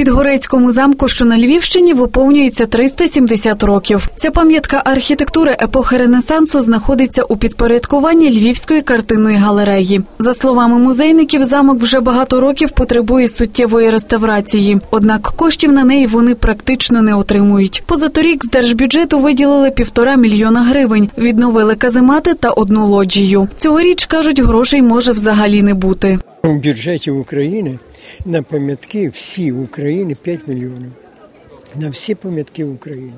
Підгорецькому замку, що на Львівщині, виповнюється 370 років. Ця пам'ятка архітектури епохи Ренесансу знаходиться у підпорядкуванні Львівської картинної галереї. За словами музейників, замок вже багато років потребує суттєвої реставрації. Однак коштів на неї вони практично не отримують. Позаторік з держбюджету виділили півтора мільйона гривень, відновили каземати та одну лоджію. Цьогоріч кажуть, грошей може взагалі не бути. У бюджеті України на пам'ятки всі України 5 мільйонів. На всі пам'ятки України.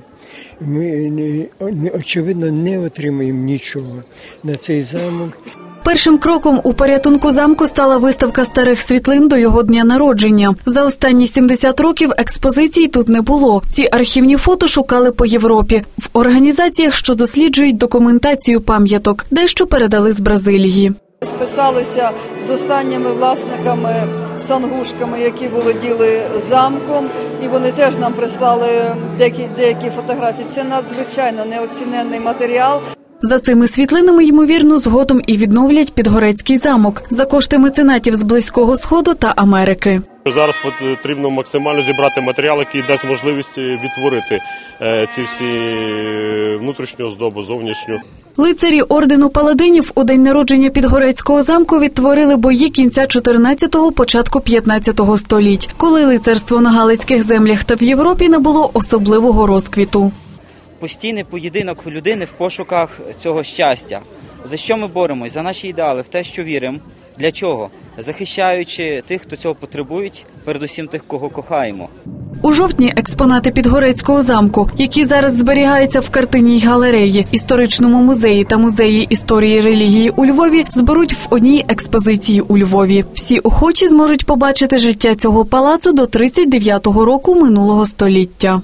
Ми очевидно не отримаємо нічого на цей замок. Першим кроком у порятунку замку стала виставка старих світлин до його дня народження. За останні 70 років експозицій тут не було. Ці архівні фото шукали по Європі в організаціях, що досліджують документацію пам'яток, дещо передали з Бразилії. Списалися з останніми власниками сангушками, які володіли замком, і вони теж нам прислали деякі, деякі фотографії. Це надзвичайно неоціненний матеріал. За цими світлинами, ймовірно, згодом і відновлять Підгорецький замок за кошти меценатів з Близького Сходу та Америки. Зараз потрібно максимально зібрати матеріал, який дасть можливість відтворити е, ці всі е, внутрішню оздобу, зовнішню. Лицарі ордену паладинів у день народження Підгорецького замку відтворили бої кінця 14-го, початку 15-го століть, коли лицарство на Галицьких землях та в Європі набуло особливого розквіту. постійний поєдинок людини в пошуках цього щастя. За що ми боремось? За наші ідеали, в те, що віримо. Для чого? Захищаючи тих, хто цього потребують, передусім тих, кого кохаємо. У жовтні експонати Підгорецького замку, які зараз зберігаються в картинній галереї, історичному музеї та музеї історії релігії у Львові, зберуть в одній експозиції у Львові. Всі охочі зможуть побачити життя цього палацу до 39-го року минулого століття.